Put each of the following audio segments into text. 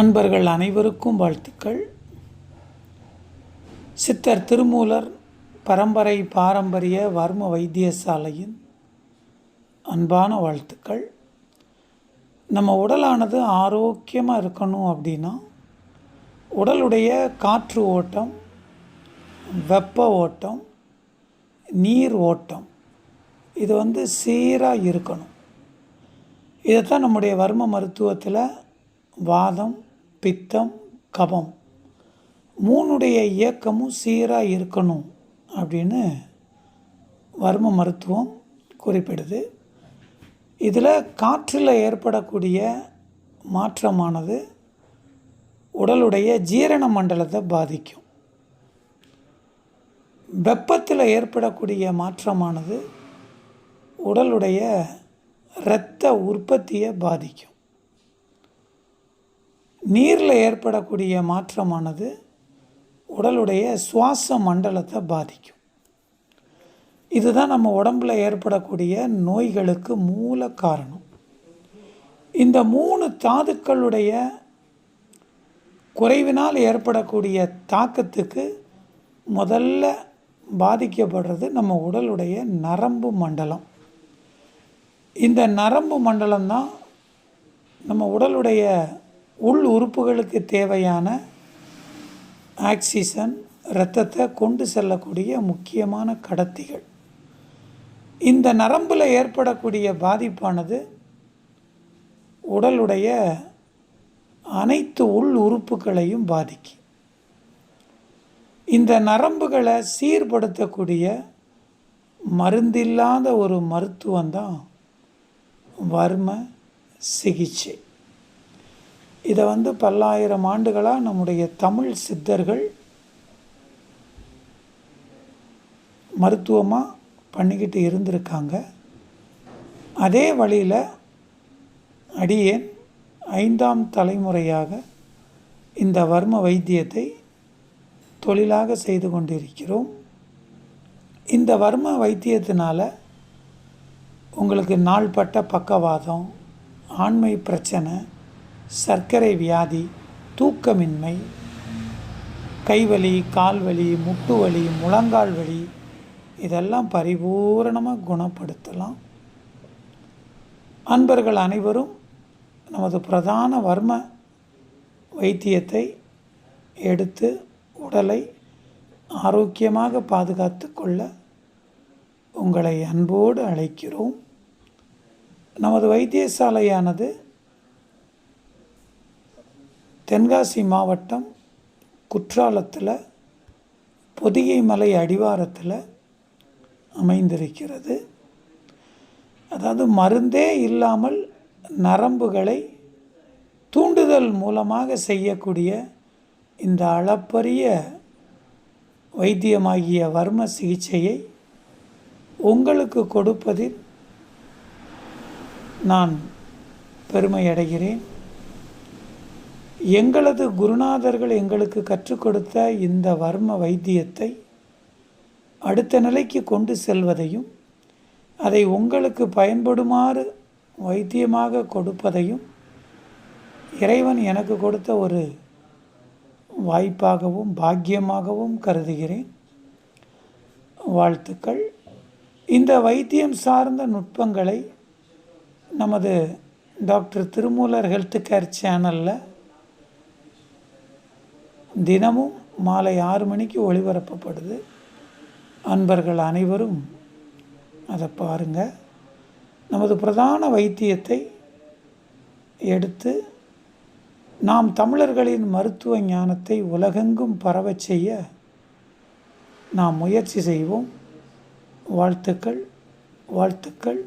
அன்பர்கள் அனைவருக்கும் வாழ்த்துக்கள். சித்தர் திருமூலர் பரம்பரை பாரம்பரிய வர்ம வைத்தியசாலையின் அன்பான வாழ்த்துக்கள். நம்ம உடலானது ஆரோக்கியமாக இருக்கணும் அப்படின்னா உடலுடைய காற்று ஓட்டம் வெப்ப ஓட்டம் நீர் ஓட்டம் இது வந்து சீராக இருக்கணும். இதைத்தான் நம்முடைய வர்ம மருத்துவத்தில் வாதம் பித்தம் கபம். மூணுடைய இயக்கமும் சீராக இருக்கணும் அப்படின்னு வர்ம மருத்துவம் குறிப்பிடுது. இதில் காற்றில் ஏற்படக்கூடிய மாற்றமானது உடலுடைய ஜீரண மண்டலத்தை பாதிக்கும். வெப்பத்தில் ஏற்படக்கூடிய மாற்றமானது உடலுடைய இரத்த உற்பத்தியை பாதிக்கும். நீரில் ஏற்படக்கூடிய மாற்றமானது உடலுடைய சுவாச மண்டலத்தை பாதிக்கும். இதுதான் நம்ம உடம்பில் ஏற்படக்கூடிய நோய்களுக்கு மூல காரணம். இந்த மூணு தாதுக்களுடைய குறைவினால் ஏற்படக்கூடிய தாக்கத்துக்கு முதல்ல பாதிக்கப்படுறது நம்ம உடலுடைய நரம்பு மண்டலம். இந்த நரம்பு மண்டலம் தான் நம்ம உடலுடைய உள் உறுப்புகளுக்கு தேவையான ஆக்சிஜன் இரத்தத்தை கொண்டு செல்லக்கூடிய முக்கியமான கடத்திகள். இந்த நரம்பில் ஏற்படக்கூடிய பாதிப்பானது உடலுடைய அனைத்து உள் உறுப்புகளையும் பாதிக்கும். இந்த நரம்புகளை சீர்படுத்தக்கூடிய மருந்தில்லாத ஒரு மருத்துவம் தான் வர்ம சிகிச்சை. இதை வந்து பல்லாயிரம் ஆண்டுகளாக நம்முடைய தமிழ் சித்தர்கள் மருத்துவமாக பண்ணிக்கிட்டு இருந்திருக்காங்க. அதே வழியில் அடியேன் ஐந்தாம் தலைமுறையாக இந்த வர்ம வைத்தியத்தை தொழிலாக செய்து கொண்டிருக்கிறோம். இந்த வர்ம வைத்தியத்தினால் உங்களுக்கு நாள்பட்ட பக்கவாதம் ஆண்மை பிரச்சனை சர்க்கரை வியாதி தூக்கமின்மை கைவலி கால்வலி முட்டு வலி முழங்கால் வலி இதெல்லாம் பரிபூரணமாக குணப்படுத்தலாம். அன்பர்கள் அனைவரும் நமது பிரதான வர்ம வைத்தியத்தை எடுத்து உடலை ஆரோக்கியமாக பாதுகாத்து கொள்ள உங்களை அன்போடு அழைக்கிறோம். நமது வைத்தியசாலையானது தென்காசி மாவட்டம் குற்றாலத்தில் பொதிகை மலை அடிவாரத்தில் அமைந்திருக்கிறது. அதாவது மருந்தே இல்லாமல் நரம்புகளை தூண்டுதல் மூலமாக செய்யக்கூடிய இந்த அளப்பரிய வைத்தியமாகிய வர்ம சிகிச்சையை உங்களுக்கு கொடுப்பதில் நான் பெருமை அடைகிறேன் எங்களது குருநாதர்கள் எங்களுக்கு கற்றுக் கொடுத்த இந்த வர்ம வைத்தியத்தை அடுத்த நிலைக்கு கொண்டு செல்வதையும் அதை உங்களுக்கு பயன்படுமாறு வைத்தியமாக கொடுப்பதையும் இறைவன் எனக்கு கொடுத்த ஒரு வாய்ப்பாகவும் பாக்கியமாகவும் கருதுகிறேன். வாழ்த்துக்கள். இந்த வைத்தியம் சார்ந்த நுட்பங்களை நமது டாக்டர் திருமூலர் ஹெல்த் கேர் சேனலில் தினமும் மாலை ஆறு மணிக்கு ஒளிபரப்பப்படுது. அன்பர்கள் அனைவரும் அதை பாருங்கள் நமது பிரதான வைத்தியத்தை எடுத்து நாம் தமிழர்களின் மருத்துவ ஞானத்தை உலகெங்கும் பரவச் செய்ய நாம் முயற்சி செய்வோம். வாழ்த்துக்கள் வாழ்த்துக்கள்.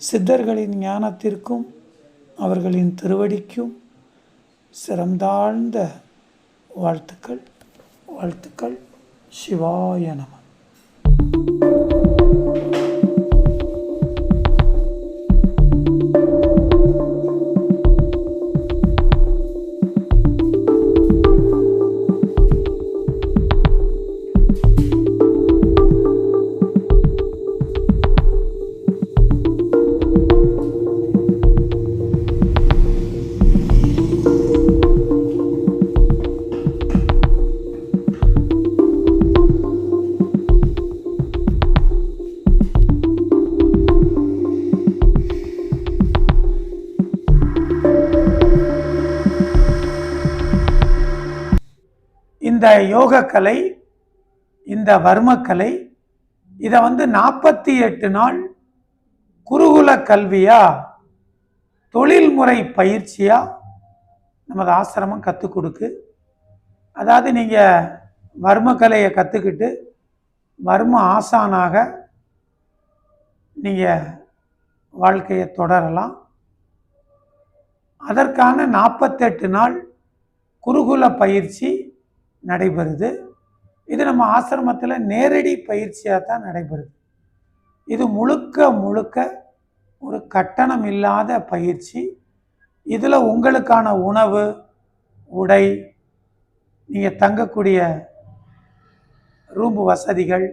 சித்தர்களின் ஞானத்திற்கும் அவர்களின் திருவடிக்கும் சிறந்தாழ்ந்த வாழ்த்துக்கள் வாழ்த்துக்கள். சிவாய நம. இந்த யோகக்கலை இந்த வர்மக்கலை இதை வந்து நாற்பத்தி எட்டு நாள் குருகுல கல்வியா தொழில்முறை பயிற்சியாக நமது ஆசிரமம் கற்றுக் கொடுக்கு. அதாவது நீங்கள் வர்மக்கலையை கற்றுக்கிட்டு வர்ம ஆசானாக நீங்கள் வாழ்க்கையை தொடரலாம். அதற்கான நாற்பத்தெட்டு நாள் குருகுல பயிற்சி நடைபெறுது. இது நம்ம ஆசிரமத்தில் நேரடி பயிற்சியாக தான் நடைபெறுது. இது முழுக்க முழுக்க ஒரு கட்டணம் இல்லாத பயிற்சி. இதில் உங்களுக்கான உணவு உடை நீங்கள் தங்கக்கூடிய ரூம்பு வசதிகள்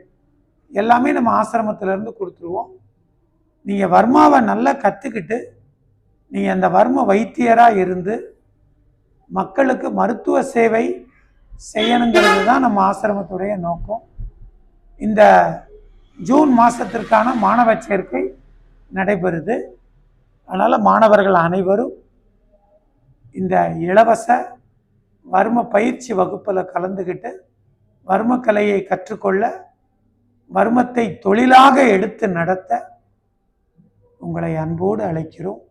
எல்லாமே நம்ம ஆசிரமத்திலேருந்து கொடுத்துருவோம். நீங்கள் வர்மாவை நல்லா கற்றுக்கிட்டு நீங்கள் அந்த வர்ம வைத்தியராக இருந்து மக்களுக்கு மருத்துவ சேவை செய்யணுங்கிறது தான் நம்ம ஆசிரமத்துடைய நோக்கம். இந்த ஜூன் மாதத்திற்கான மாணவ சேர்க்கை நடைபெறுது. அதனால் மாணவர்கள் அனைவரும் இந்த இலவச வர்ம பயிற்சி வகுப்பில் கலந்துக்கிட்டு வர்மக்கலையை கற்றுக்கொள்ள வர்மத்தை தொழிலாக எடுத்து நடத்த உங்களை அன்போடு அழைக்கிறோம்.